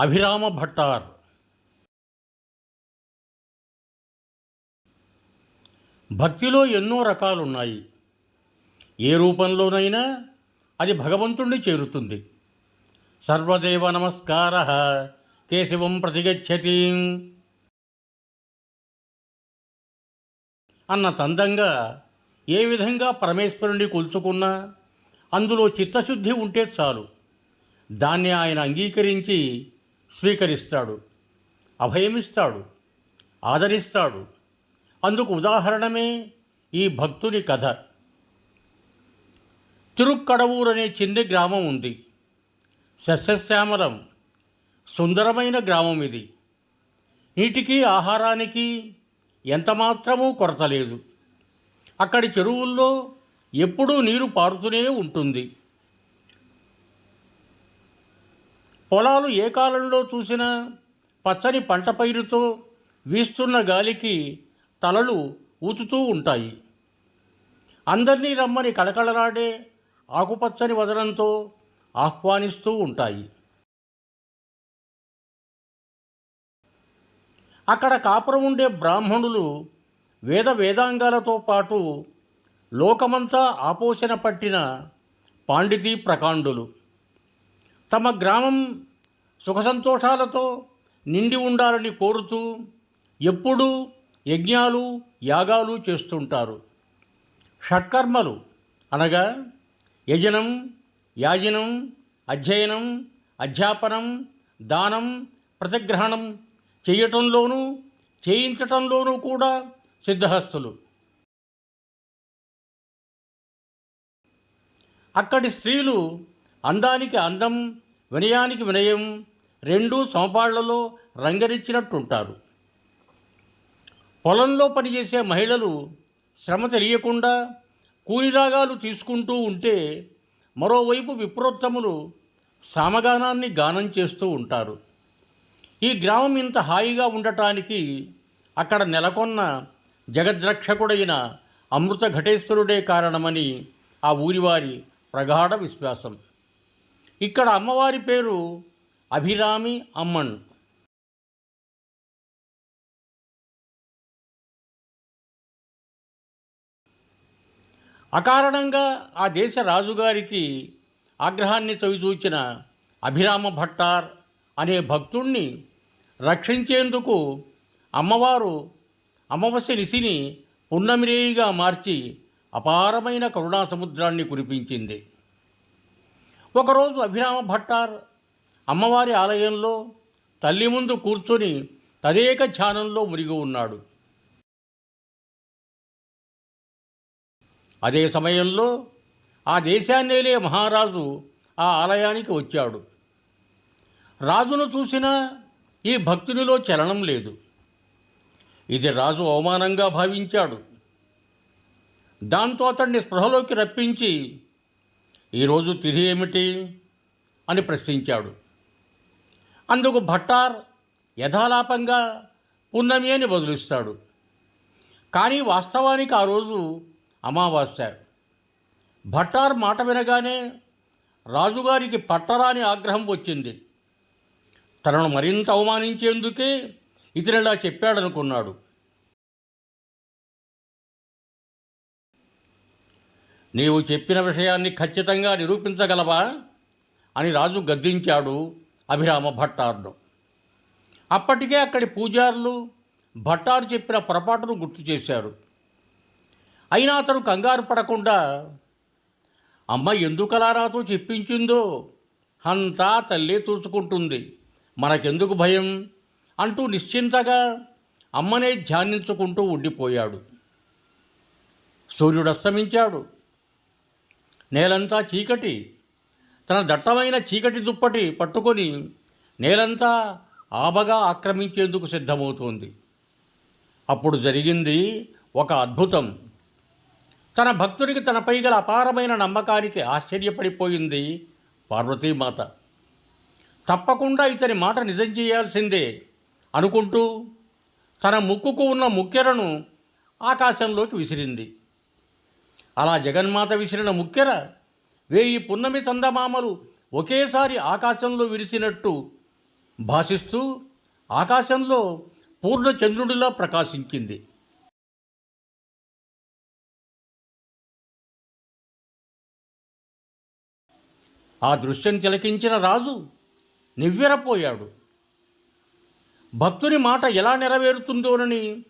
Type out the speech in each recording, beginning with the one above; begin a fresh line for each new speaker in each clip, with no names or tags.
అభిరామ భట్టార్. భక్తిలో ఎన్నో రకాలున్నాయి. ఏ రూపంలోనైనా అది భగవంతుణ్ణి చేరుతుంది. సర్వదేవ నమస్కార. కేశవం ప్రతిగచ్చతి. అన్న చందంగా ఏ విధంగా పరమేశ్వరుణ్ణి కొలుచుకున్నా అందులో చిత్తశుద్ధి ఉంటే చాలు. దాన్ని ఆయన అంగీకరించి స్వీకరిస్తాడు అభయమిస్తాడు ఆదరిస్తాడు. అందుకు ఉదాహరణమే ఈ భక్తుని కథ. తిరుక్కడవూరు అనే చిన్న గ్రామం ఉంది. సస్యశ్యామలం సుందరమైన గ్రామం ఇది. నీటికి ఆహారానికి ఎంతమాత్రమూ కొరత లేదు. అక్కడి చెరువుల్లో ఎప్పుడూ నీరు పారుతూనే ఉంటుంది. పొలాలు ఏ కాలంలో చూసినా పచ్చని పంట పైరుతో వీస్తున్న గాలికి తలలు ఊతుతూ ఉంటాయి. అందరినీ రమ్మని కళకళలాడే ఆకుపచ్చని వదనంతో ఆహ్వానిస్తూ ఉంటాయి. అక్కడ కాపురం ఉండే బ్రాహ్మణులు వేద వేదాంగాలతో పాటు లోకమంతా ఆపోషణ పట్టిన పాండితీ ప్రకాండులు. తమ గ్రామం సుఖ సంతోషాలతో నిండి ఉండాలని కోరుతూ ఎప్పుడూ యజ్ఞాలు యాగాలు చేస్తుంటారు. షట్కర్మలు అనగా యజనం యాజనం అధ్యయనం అధ్యాపనం దానం ప్రతిగ్రహణం చేయటంలోనూ చేయించటంలోనూ కూడా సిద్ధహస్తులు. అక్కడి స్త్రీలు అందానికి అందం వినయానికి వినయం రెండూ సమపాళ్ళలో రంగరించినట్టుంటారు. పొలంలో పనిచేసే మహిళలు శ్రమ తెలియకుండా కూలిరాగాలు తీసుకుంటూ ఉంటే మరోవైపు విప్రోత్తములు సామగానాన్ని గానం చేస్తూ ఉంటారు. ఈ గ్రామం ఇంత హాయిగా ఉండటానికి అక్కడ నెలకొన్న జగద్రక్షకుడైన అమృత ఘటేశ్వరుడే కారణమని ఆ ఊరివారి ప్రగాఢ విశ్వాసం. ఇక్కడ అమ్మవారి పేరు అభిరామి అమ్మన్. అకారణంగా ఆ దేశ రాజుగారికి ఆగ్రహాన్ని చవిచూచిన అభిరామ భట్టార్ అనే భక్తుణ్ణి రక్షించేందుకు అమ్మవారు అమావాస్య నిశిని పున్నమిరేయిగా మార్చి అపారమైన కరుణా సముద్రాన్ని కురిపించింది. ఒకరోజు అభిరామ భట్టార్ అమ్మవారి ఆలయంలో తల్లి ముందు కూర్చొని తదేక ధ్యానంలో మురిగి ఉన్నాడు. అదే సమయంలో ఆ దేశాన్నేలే మహారాజు ఆ ఆలయానికి వచ్చాడు. రాజును చూసిన ఈ భక్తునిలో చలనం లేదు. ఇది రాజు అవమానంగా భావించాడు. దాంతో అతన్ని స్పృహలోకి రప్పించి ఈరోజు తిథి ఏమిటి అని ప్రశ్నించాడు. అందుకు భట్టార్ యథాలాపంగా పున్నమి అని బదులిస్తాడు. కానీ వాస్తవానికి ఆ రోజు అమావాస్య. భట్టార్ మాట వినగానే రాజుగారికి పట్టరాని ఆగ్రహం వచ్చింది. తనను మరింత అవమానించేందుకే ఇతనిలా చెప్పాడనుకున్నాడు. నీవు చెప్పిన విషయాన్ని ఖచ్చితంగా నిరూపించగలవా? అని రాజు గద్దించాడు అభిరామ భట్టారును. అప్పటికే అక్కడి పూజారులు భట్టారు చెప్పిన పొరపాటును గుర్తు చేశారు. అయినా అతను కంగారు పడకుండా అమ్మ ఎందుకలా నాతో చెప్పించిందో అంతా తల్లే చూసుకుంటుంది మనకెందుకు భయం? అంటూ నిశ్చింతగా అమ్మనే ధ్యానించుకుంటూ ఉండిపోయాడు. సూర్యుడు అస్తమించాడు. నేలంతా చీకటి. తన దట్టమైన చీకటి దుప్పటి పట్టుకొని నేలంతా ఆబగా ఆక్రమించేందుకు సిద్ధమవుతోంది. అప్పుడు జరిగింది ఒక అద్భుతం. తన భక్తుడికి తనపై గల అపారమైన నమ్మకానికి ఆశ్చర్యపడిపోయింది పార్వతీమాత. తప్పకుండా ఇతని మాట నిజం చేయాల్సిందే అనుకుంటూ తన ముక్కుకు ఉన్న ముక్కెరను ఆకాశంలోకి విసిరింది. అలా జగన్మాత విసిరిన ముక్కెర వేయి పున్నమి చందమామలు ఒకేసారి ఆకాశంలో విరిసినట్టు భాషిస్తూ ఆకాశంలో పూర్ణ చంద్రుడిలా ప్రకాశించింది. ఆ దృశ్యం తిలకించిన రాజు నివ్వెరపోయాడు. భక్తుని మాట ఎలా నెరవేరుతుందోనని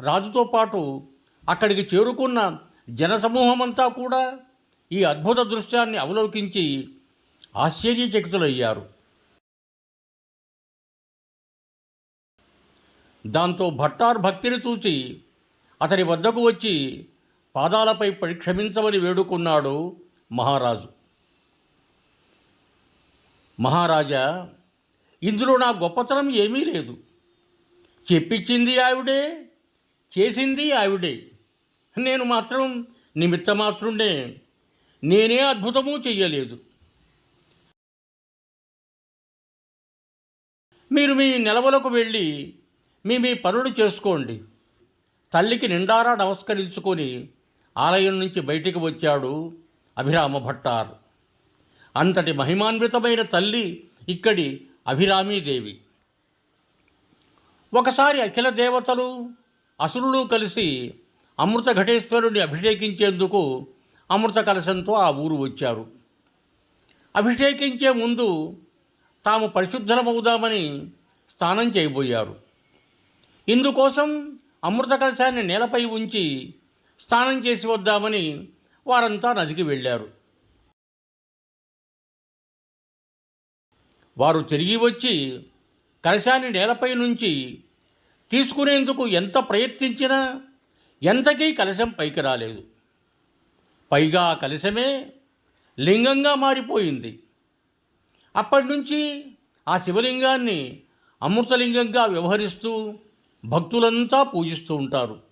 రాజుతో పాటు అక్కడికి చేరుకున్న జనసమూహమంతా కూడా ఈ అద్భుత దృశ్యాన్ని అవలోకించి ఆశ్చర్యచకితులయ్యారు. దాంతో భట్టార్ భక్తిని చూసి అతని వద్దకు వచ్చి పాదాలపై పడి క్షమించమని వేడుకున్నాడు మహారాజు. మహారాజా ఇందులో నా గొప్పతనం ఏమీ లేదు. చెప్పించింది ఆవిడే చేసింది ఆవిడే. నేను మాత్రం నిమిత్తమాత్రుండే. నేనే అద్భుతము చెయ్యలేదు. మీరు మీ నిలవలకు వెళ్ళి మీ మీ పనులు చేసుకోండి. తల్లికి నిండారా నమస్కరించుకొని ఆలయం నుంచి బయటికి వచ్చాడు అభిరామ భట్టార్. అంతటి మహిమాన్వితమైన తల్లి ఇక్కడి అభిరామీదేవి ఒకసారి అఖిల దేవతలు అసురులు కలిసి అమృత ఘటేశ్వరుడిని అభిషేకించేందుకు అమృత కలశంతో ఆ ఊరు వచ్చారు. అభిషేకించే ముందు తాము పరిశుద్ధమవుదామని స్నానం చేయబోయారు. ఇందుకోసం అమృత కలశాన్ని నేలపై ఉంచి స్నానం చేసి వద్దామని వారంతా నదికి వెళ్ళారు. వారు తిరిగి వచ్చి కలశాన్ని నేలపై నుంచి తీసుకునేందుకు ఎంత ప్రయత్నించినా ఎంతకీ కలశం పైకి రాలేదు. పైగా ఆ కలశమే లింగంగా మారిపోయింది. అప్పటి నుంచి ఆ శివలింగాన్ని అమృతలింగంగా వ్యవహరిస్తూ భక్తులంతా పూజిస్తూ ఉంటారు.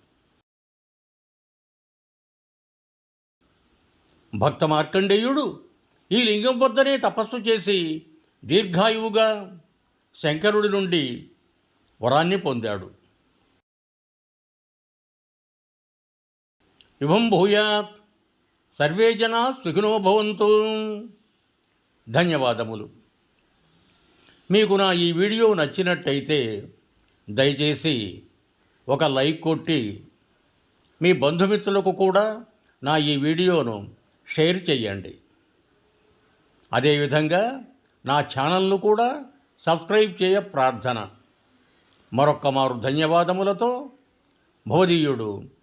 భక్త మార్కండేయుడు ఈ లింగం వద్దనే తపస్సు చేసి దీర్ఘాయువుగా శంకరుడి నుండి వరాన్ని పొందాడు. శుభం భూయాత్. సర్వే జనా సుఖినో భవంతు. ధన్యవాదములు. మీకు నా ఈ వీడియో నచ్చినట్టయితే దయచేసి ఒక లైక్ కొట్టి మీ బంధుమిత్రులకు కూడా నా ఈ వీడియోను షేర్ చేయండి. అదేవిధంగా నా ఛానల్ను కూడా సబ్స్క్రైబ్ చేయ ప్రార్థన. మరొక్క మారు ధన్యవాదములతో భవదీయుడు